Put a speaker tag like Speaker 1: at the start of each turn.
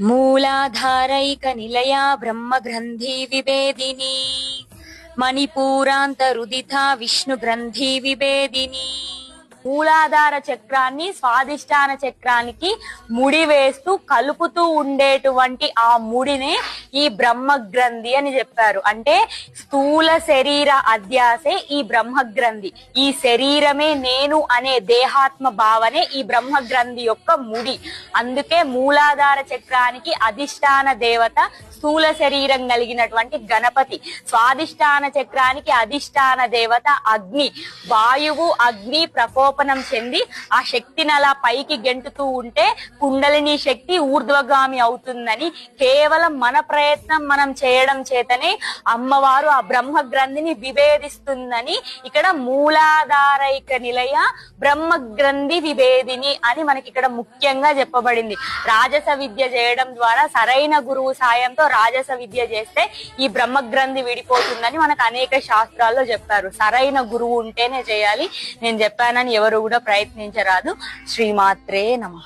Speaker 1: మూలాధారైక నిలయా బ్రహ్మగ్రంథి విభేదిని మణిపూరాంతరుదిత విష్ణు గ్రంథి విభేదిని. మూలాధార చక్రాన్ని స్వాదిష్టాన చక్రానికి ముడి వేస్తూ కలుపుతూ ఉండేటువంటి ఆ ముడినే ఈ బ్రహ్మ గ్రంథి అని చెప్పారు. అంటే స్థూల శరీర అధ్యాసే ఈ బ్రహ్మ గ్రంథి ఈ శరీరమే నేను అనే దేహాత్మ భావనే ఈ బ్రహ్మ గ్రంథి యొక్క ముడి. అందుకే మూలాధార చక్రానికి అధిష్టాన దేవత స్థూల శరీరం కలిగినటువంటి గణపతి. స్వాధిష్టాన చక్రానికి అధిష్టాన దేవత అగ్ని. వాయువు అగ్ని ప్రకోపనం చెంది ఆ శక్తిని అలా పైకి గెంటుతూ ఉంటే కుండలిని శక్తి ఊర్ధ్వగామి అవుతుందని కేవలం మన ప్రయత్నం మనం చేయడం చేతనే అమ్మవారు ఆ బ్రహ్మ గ్రంథిని విభేదిస్తుందని ఇక్కడ మూలాధారైక నిలయ బ్రహ్మ గ్రంథి విభేదిని అని మనకి ఇక్కడ ముఖ్యంగా చెప్పబడింది. రాజస విద్య చేయడం ద్వారా సరైన గురువు సాయంతో రాజస విద్య చేస్తే ఈ బ్రహ్మ గ్రంథి విడిపోతుందని మనకు అనేక శాస్త్రాల్లో చెప్పారు సరైన గురువు ఉంటేనే చేయాలి. నేను చెప్పానని ఎవరు కూడా ప్రయత్నించరాదు. శ్రీమాత్రే నమ.